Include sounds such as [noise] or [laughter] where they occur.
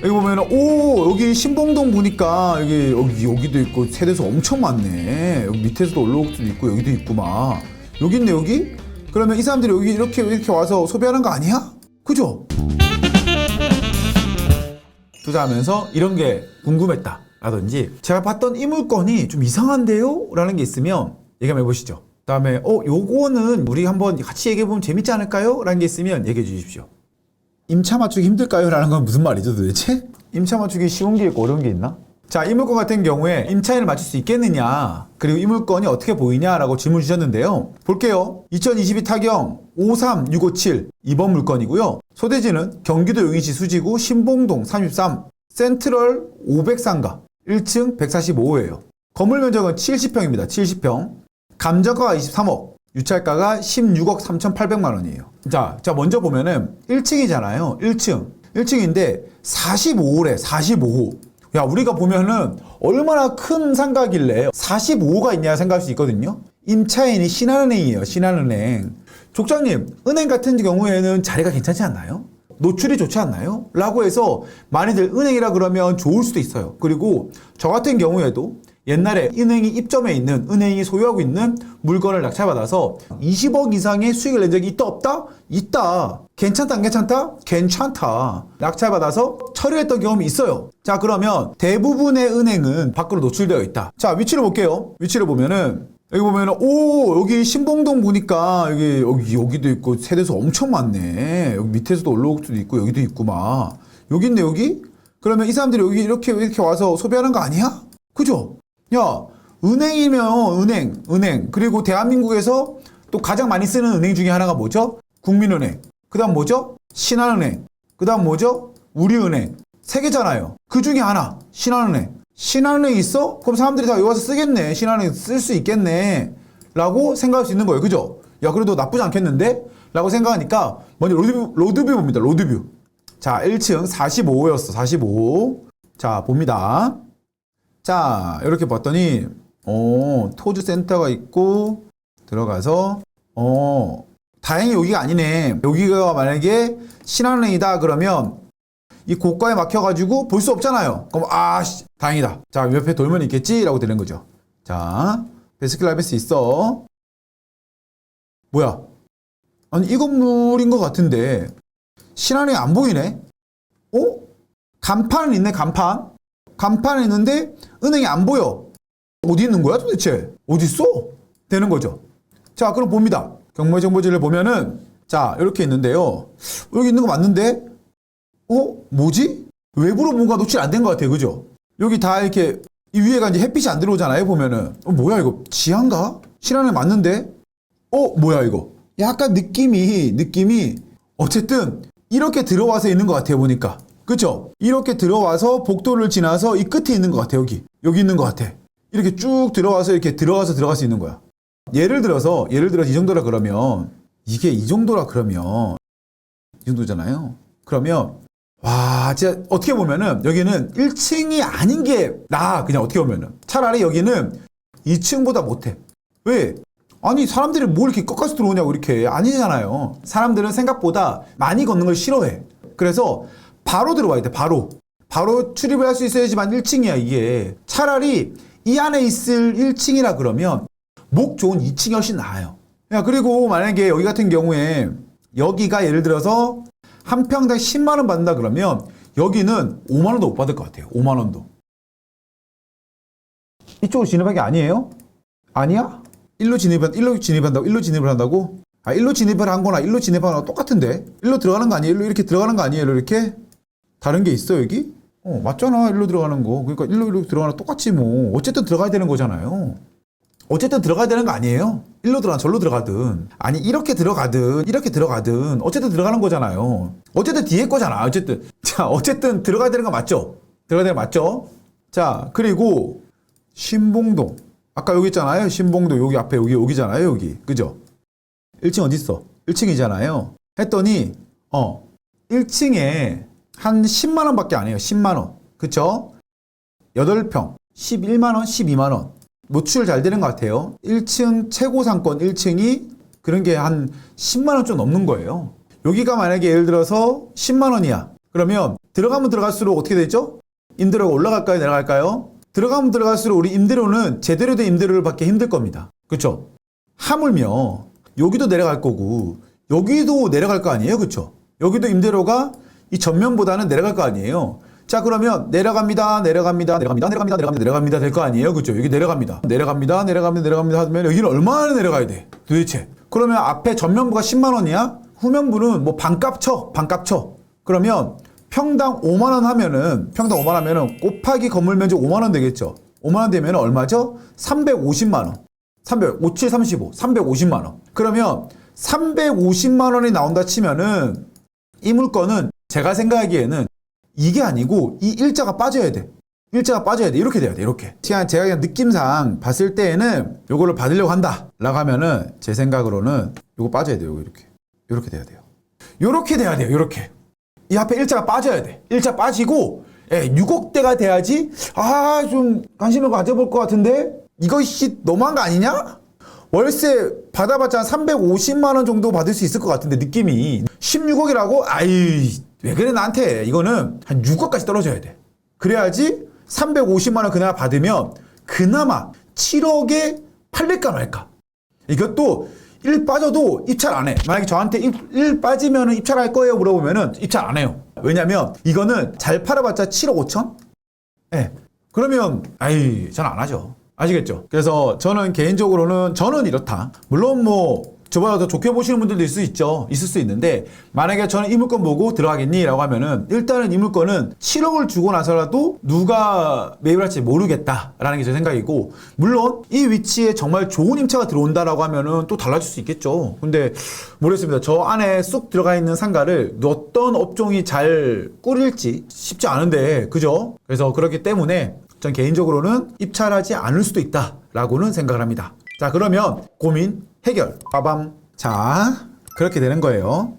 여기 보면은 오 여기 신봉동 보니까 여기 여기 여기도 있고 세대수 엄청 많네. 여기 밑에서도 올라올 수도 있고 여기도 막 여기 있네 여기. 그러면 이 사람들이 여기 이렇게 이렇게 와서 소비하는 거 아니야? 그죠? 투자하면서 이런 게 궁금했다. 라든지 제가 봤던 이 물건이 좀 이상한데요? 라는 게 있으면 얘기 한번 해보시죠. 그다음에 어 요거는 우리 한번 같이 얘기해 보면 재밌지 않을까요? 라는 게 있으면 얘기해 주십시오. 임차 맞추기 힘들까요? 라는 건 무슨 말이죠 도대체? 임차 맞추기 쉬운 게 있고 어려운 게 있나? 자, 이 물건 같은 경우에 임차인을 맞출 수 있겠느냐? 그리고 이 물건이 어떻게 보이냐라고 질문 주셨는데요. 볼게요. 2022 타경 53657 2번 물건이고요. 소대지는 경기도 용인시 수지구 신봉동 33 센트럴 503가 1층 145호예요. 건물 면적은 70평입니다. 70평. 감정가가 23억. 유찰가가 16억 3,800만 원이에요. 자, 자 먼저 보면은 1층이잖아요. 1층. 1층인데 45호래. 45호. 야, 우리가 보면은 얼마나 큰 상가길래 45호가 있냐 생각할 수 있거든요. 임차인이 신한은행이에요. 신한은행. 족장님, 은행 같은 경우에는 자리가 괜찮지 않나요? 노출이 좋지 않나요? 라고 해서 많이들 은행이라 그러면 좋을 수도 있어요. 그리고 저 같은 경우에도 옛날에 은행이 입점해 있는 은행이 소유하고 있는 물건을 낙찰받아서 20억 이상의 수익을 낸 적이 있다 없다? 있다. 괜찮다 안 괜찮다? 괜찮다. 낙찰받아서 처리했던 경험이 있어요. 자 그러면 대부분의 은행은 밖으로 노출되어 있다. 자 위치를 볼게요. 위치를 보면은 여기 보면 은 오 여기 신봉동 보니까 여기 여기 여기도 있고 세대수 엄청 많네. 여기 밑에서도 올라올 수도 있고 여기도 있고 막 여기 있네 여기. 그러면 이 사람들이 여기 이렇게 이렇게 와서 소비하는 거 아니야? 그죠? 야 은행이면 은행 은행 그리고 대한민국에서 또 가장 많이 쓰는 은행 중에 하나가 뭐죠? 국민은행. 그 다음 뭐죠? 신한은행. 그 다음 뭐죠? 우리은행. 세 개잖아요. 그 중에 하나 신한은행. 신한은행 있어? 그럼 사람들이 다 여기 와서 쓰겠네. 신한은행 쓸 수 있겠네. 라고 생각할 수 있는 거예요. 그죠? 야, 그래도 나쁘지 않겠는데? 라고 생각하니까 먼저 로드뷰, 로드뷰 봅니다. 로드뷰. 자, 1층 45호였어. 45호. 자, 봅니다. 자, 이렇게 봤더니, 어, 토즈 센터가 있고, 들어가서, 어, 다행히 여기가 아니네. 여기가 만약에 신한은행이다 그러면 이 고가에 막혀가지고 볼 수 없잖아요. 그럼 아, 씨, 다행이다. 자, 옆에 돌면 있겠지라고 되는 거죠. 자, 베스킨라빈스 있어. 뭐야? 아니 이 건물인 것 같은데 신한은행 안 보이네. 어? 간판은 있네. 간판. 간판은 있는데 은행이 안 보여. 어디 있는 거야 도대체? 어디 있어? 되는 거죠. 자, 그럼 봅니다. 경매 정보지를 보면은 자, 이렇게 있는데요. 여기 있는 거 맞는데? 어? 뭐지? 외부로 뭔가 노출 안 된 것 같아요. 그죠? 여기 다 이렇게 이 위에가 이제 햇빛이 안 들어오잖아요. 보면은. 어, 뭐야 이거? 지하인가? 실안에 맞는데? 어? 뭐야 이거? 약간 느낌이 느낌이 어쨌든 이렇게 들어와서 있는 것 같아요. 보니까. 그쵸? 이렇게 들어와서 복도를 지나서 이 끝에 있는 것 같아. 여기. 여기 있는 것 같아. 이렇게 쭉 들어와서 이렇게 들어가서 들어갈 수 있는 거야. 예를 들어서 예를 들어서 이 정도라 그러면 이게 이 정도라 그러면 이 정도잖아요. 그러면 와, 진짜 어떻게 보면은 여기는 1층이 아닌 게 나아. 그냥 어떻게 보면은 차라리 여기는 2층보다 못해. 왜? 아니 사람들이 뭘 이렇게 꺾어서 들어오냐고 이렇게 아니잖아요. 사람들은 생각보다 많이 걷는 걸 싫어해. 그래서 바로 들어와야 돼. 바로. 바로 출입을 할 수 있어야지만 1층이야 이게. 차라리 이 안에 있을 1층이라 그러면 목 좋은 2층이 훨씬 나아요. 야, 그리고 만약에 여기 같은 경우에 여기가 예를 들어서 한 평당 10만 원 받는다 그러면 여기는 5만 원도 못 받을 것 같아요. 5만 원도. 이쪽으로 진입한 게 아니에요? 아니야? 일로 진입한 일로 진입한다고 일로 진입을 한다고? 아, 일로 진입을 한 거나 일로 진입하는 거랑 똑같은데. 일로 들어가는 거 아니에요? 일로 이렇게 들어가는 거 아니에요? 이렇게? 다른 게 있어, 여기? 어, 맞잖아. 일로 들어가는 거. 그러니까 일로 일로 들어가는 거 똑같지 뭐. 어쨌든 들어가야 되는 거잖아요. 어쨌든 들어가야 되는 거 아니에요? 일로 들어가 절로 들어가든 아니 이렇게 들어가든 이렇게 들어가든 어쨌든 들어가는 거잖아요. 어쨌든 뒤에 거잖아. 어쨌든 [laughs] 자 어쨌든 들어가야 되는 거 맞죠? 들어가야 되는 거 맞죠? 자 그리고 신봉동 아까 여기 있잖아요. 신봉동 여기 앞에 여기 여기잖아요. 여기 그죠? 1층 어디 있어? 1층이잖아요. 했더니 어 1층에 한 10만 원밖에 안 해요. 10만 원. 그쵸? 8평 11만 원, 12만 원. 노출 잘 되는 것 같아요. 1층 최고 상권 1층이 그런 게 한 10만 원 좀 넘는 거예요. 여기가 만약에 예를 들어서 10만 원이야. 그러면 들어가면 들어갈수록 어떻게 되죠? 임대료가 올라갈까요? 내려갈까요? 들어가면 들어갈수록 우리 임대료는 제대로 된 임대료를 받기 힘들 겁니다. 그렇죠? 하물며 여기도 내려갈 거고 여기도 내려갈 거 아니에요? 그렇죠? 여기도 임대료가 이 전면보다는 내려갈 거 아니에요? 자 그러면 내려갑니다 내려갑니다 내려갑니다 내려갑니다 내려갑니다 내려갑니다 될 거 아니에요. 그죠? 여기 내려갑니다. 내려갑니다 내려갑니다 내려갑니다 하면 여기는 얼마나 내려가야 돼? 도대체. 그러면 앞에 전면부가 10만 원이야? 후면부는 뭐 반값 쳐 반값 쳐. 그러면 평당 5만 원 하면은 평당 5만 원 하면은 곱하기 건물 면적 5만 원 되겠죠? 5만 원 되면 얼마죠? 350만 원. 300, 57, 35, 350만 원. 그러면 350만 원이 나온다 치면은 이 물건은 제가 생각하기에는 이게 아니고 이 일자가 빠져야 돼. 일자가 빠져야 돼. 이렇게 돼야 돼. 이렇게. 그냥 제가 그냥 느낌상 봤을 때에는 요거를 받으려고 한다. 라고 하면은 제 생각으로는 요거 빠져야 돼요. 이렇게. 이렇게 돼야 돼요. 요렇게 돼야 돼요. 요렇게. 이 앞에 일자가 빠져야 돼. 일자 빠지고 예, 6억대가 돼야지 아 좀 관심을 가져볼 것 같은데 씨 너무한 거 아니냐? 월세 받아봤자 한 350만 원 정도 받을 수 있을 것 같은데 느낌이 16억이라고? 아이 왜 그래 나한테 이거는 한 6억까지 떨어져야 돼 그래야지 350만 원 그나마 받으면 그나마 7억에 팔릴까 말까 이것도 1 빠져도 입찰 안 해. 만약에 저한테 1, 빠지면 입찰할 거예요 물어보면은 입찰 안 해요. 왜냐면 이거는 잘 팔아봤자 7억 5천? 예. 그러면 아이 전안 하죠. 아시겠죠? 그래서 저는 개인적으로는 저는 이렇다. 물론 뭐 저보다 더 좋게 보시는 분들도 있을 수 있죠. 있을 수 있는데 만약에 저는 이 물건 보고 들어가겠니? 라고 하면은 일단은 이 물건은 7억을 주고 나서라도 누가 매입을 할지 모르겠다라는 게 제 생각이고 물론 이 위치에 정말 좋은 임차가 들어온다라고 하면은 또 달라질 수 있겠죠. 근데 모르겠습니다. 저 안에 쑥 들어가 있는 상가를 어떤 업종이 잘 꾸릴지 쉽지 않은데 그죠? 그래서 그렇기 때문에 전 개인적으로는 입찰하지 않을 수도 있다라고는 생각을 합니다. 자, 그러면 고민 해결. 빠밤. 자, 그렇게 되는 거예요.